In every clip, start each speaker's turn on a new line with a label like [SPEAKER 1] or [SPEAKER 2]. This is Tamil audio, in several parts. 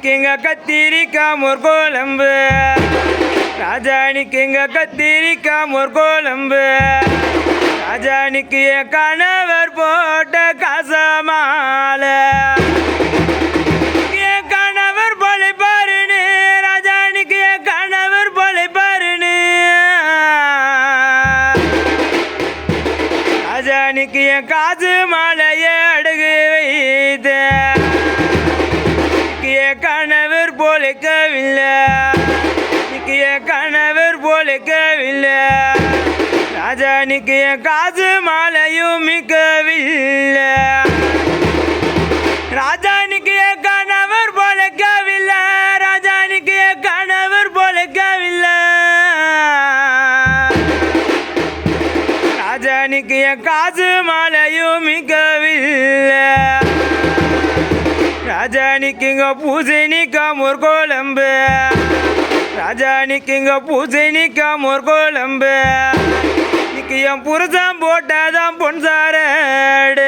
[SPEAKER 1] கிங்க கத்திரிக்கா ஒரு கோலம்பு ராஜானிக்கு இங்க கத்திரிக்காய் ஒரு கோலம்பு ராஜானிக்கு என் கணவர் போட்ட கசமால. என் கணவர் பொழைப்பாருன்னு ராஜானிக்கு என் கணவர் பொழைப்பாருன்னு ராஜானிக்கு என் காசு மாலையை அடகு வைத்தேன் கணவர் போலிக்கவில்லை. இன்னைக்கு கணவர் போலிக்கவில்லை. ராஜா நிக்கிய காசு மாலையும் மிக்கவில்லை ராஜா நிக்கிய கணவர் போலிக்கவில்லை. ராஜா என் கணவர் போலிக்கவில்லை. ராஜா நிக்கிய காசு மாலையும் மிக்க ராஜானிக்கு இங்க பூசணிக்காம் ஒரு கோலம்பு ராஜானிக்கு இங்க பூசணிக்காம் ஒரு கோலம்பு இன்னைக்கு என் புருஷன் போட்டாதான் பொன்சாரடு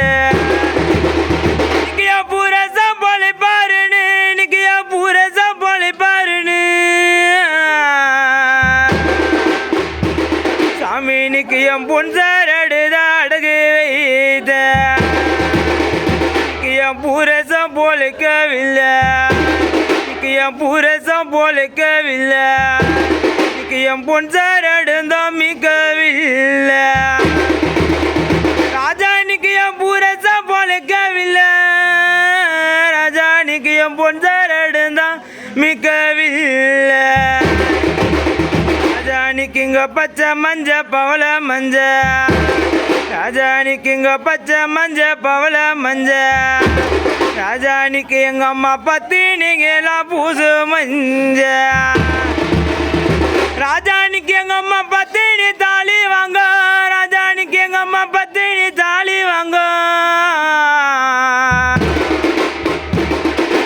[SPEAKER 1] இன்னைக்கு என் புருஷன் பொழைப்பாருன்னு இன்னைக்கு என் புருஷன் பொழைப்பாருன்னு. சாமி இன்னைக்கு என் பொன்சாரடு பொழைக்கவில்லை இன்னைக்கு என் பூரசம் பொழைக்கவில்லை இன்னைக்கு என் பொன்சார் அடுந்தோம் மிக்கவில்லை. ராஜா இன்னைக்கு என் பூரசம் பொழைக்கவில்லை ராஜா இன்னைக்கு என் பொன்சார் அடுந்தான் மிக்கவில்லை. ராஜானிக்கு இங்க பச்சை மஞ்ச பவள மஞ்ச. ராஜானிக்கு இங்க பச்சை மஞ்ச பவள மஞ்ச. ராஜானிக்கு எங்க அம்மா பத்தினிங்கெல்லாம் பூசு மஞ்ச. ராஜானிக்கு எங்க அம்மா பத்தினி தாலி வாங்க. ராஜானிக்கு எங்க அம்மா பத்தினி தாலி வாங்க.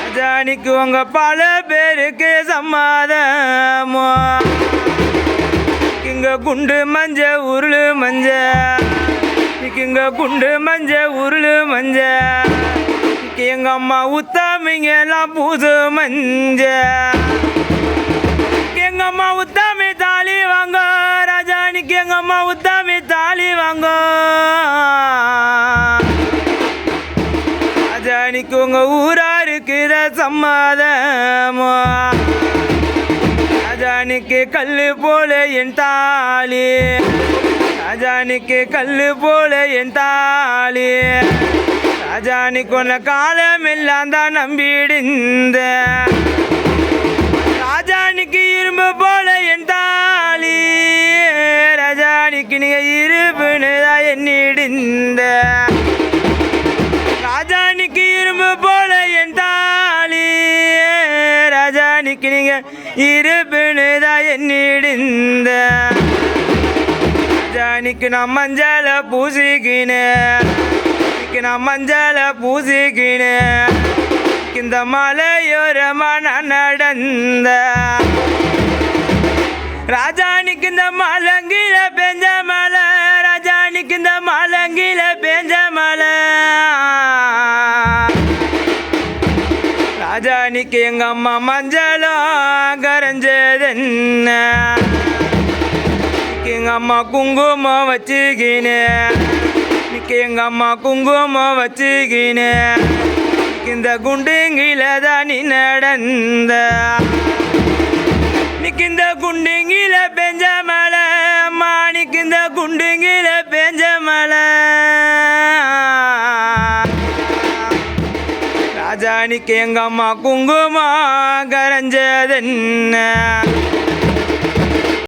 [SPEAKER 1] ராஜானிக்கு உங்க பல பேருக்கு சம்மாதமோ. இங்க குண்டு மஞ்ச உருளு மஞ்ச. இங்க குண்டு மஞ்ச உருளு மஞ்ச. எங்க அம்மா உத்தாமிங்க எல்லாம் பூசு மஞ்ச. எங்க அம்மா உத்தாமி தாலி வாங்க ராஜானிக்கு எங்க அம்மா உத்தாமி தாலி வாங்க. ராஜானிக்கு உங்க ஊரா இருக்கிற சம்மதமோ? ராஜானிக்கு கல்லு போல என் தாலி. ராஜானிக்கு கல்லு போல என் தாலி. ராஜானிக்கு உன்னை காலம் எல்லாம் தான் நம்பிடுந்த ராஜானிக்கு இரும்பு போல என் தாலி. ராஜானிக்கு நீங்க இருப்புன்னு தான் எண்ணிடுந்த ராஜானிக்கு இரும்பு போல என் தாலி. ராஜானிக்கு நீங்க இருப்புன்னு தான் எண்ணிடுந்த ராஜானிக்கு நான் மஞ்சள பூசிக்கினேன். இன்னைக்கு நான் மஞ்சள பூசிக்கினேன் இந்த மலையோரமா நான் நடந்த. ராஜானிக்கு இந்த மலங்கில பெஞ்ச மலை ராஜானிக்கு இந்த மலங்கில பெஞ்ச மலை. ராஜானிக்கு எங்க அம்மா மஞ்சளும் கரைஞ்சதென்ன? எங்க அம்மா குங்குமம் வச்சுக்கினேன் எங்க அம்மா குங்குமம் வச்சுக்கினேன் இந்த குண்டுங்கில தான் நீ நடந்த. இன்னைக்கு இந்த குண்டுங்கில பெஞ்ச மலை அம்மா இன்னைக்கு இந்த குண்டுங்கில பெஞ்ச மலை ராஜானிக்கு எங்க அம்மா குங்குமம் கரைஞ்சதென்ன?